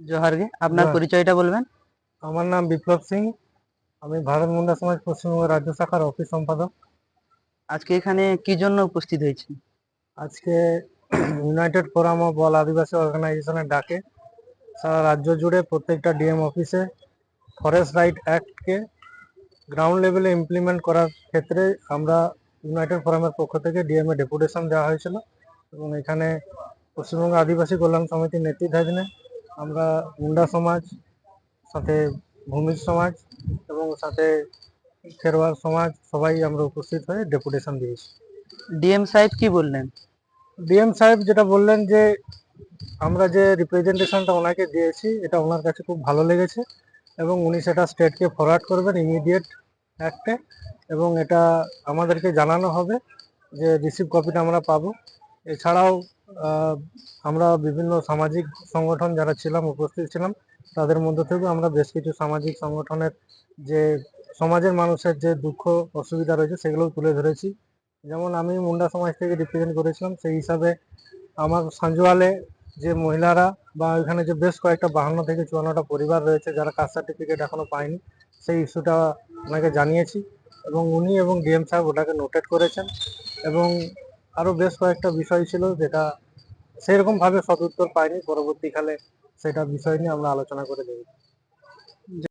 জোহার গে আপনার। পরিচয়টা বলবেন? আমার নাম বিপ্লব সিং আমি ভারত মুন্ডা সমাজ পশ্চিমবঙ্গ রাজ্য শাখার অফিস সম্পাদক। আজকে এখানে কি জন্য উপস্থিত হয়েছেন? আজকে United Forum of All Adivasi অর্গানাইজেশনের ডাকে সারা রাজ্য জুড়ে প্রত্যেকটা ডিএম অফিসে ফরেস্ট রাইট অ্যাক্টকে গ্রাউন্ড লেভেলে ইমপ্লিমেন্ট করার ক্ষেত্রে আমরা ইউনাইটেড ফোরামের পক্ষ থেকে ডিএম এ ডেপুটেশন দেওয়া হয়েছিল এবং এখানে পশ্চিমবঙ্গ আদিবাসী কল্যাণ সমিতির নেতৃত্বাধীনে আমরা মুন্ডা সমাজ সাথে ভূমির সমাজ এবং সাথে খেরোয়াল সমাজ সবাই আমরা উপস্থিত হয়ে ডেপুটেশন দিয়েছি। ডিএম সাহেব কি বললেন? ডিএম সাহেব যেটা বললেন যে আমরা যে রিপ্রেজেন্টেশনটা ওনাকে দিয়েছি এটা ওনার কাছে খুব ভালো লেগেছে এবং উনি সেটা স্টেটকে ফরওয়ার্ড করবেন ইমিডিয়েট অ্যাক্টে এবং এটা আমাদেরকে জানানো হবে যে রিসিভ কপিটা আমরা পাবো। এছাড়াও আমরা বিভিন্ন সামাজিক সংগঠন যারা ছিলাম, উপস্থিত ছিলাম, তাদের মধ্যে থেকে আমরা বেশ কিছু সামাজিক সংগঠনের যে সমাজের মানুষের যে দুঃখ, অসুবিধা রয়েছে সেগুলো তুলে ধরেছি। যেমন আমি মুন্ডা সমাজ থেকে রিপ্রেজেন্ট করেছিলাম, সেই হিসাবে আমার সাঞ্জোয়ালে যে মহিলারা বা ওইখানে যে বেশ কয়েকটা বাহান্ন থেকে চুয়ান্নটা পরিবার রয়েছে, যারা কাস্ট সার্টিফিকেট এখনও পায়নি, সেই ইস্যুটা ওনাকে জানিয়েছি এবং উনি এবং ডিএম সাহেব ওটাকে নোটেট করেছেন এবং আরও বেশ কয়েকটা বিষয় ছিল যেটা সেরকম ভাবে সদুত্তর পায়নি পরবর্তীকালে সেটা বিষয় নিয়ে আমরা আলোচনা করে দেবো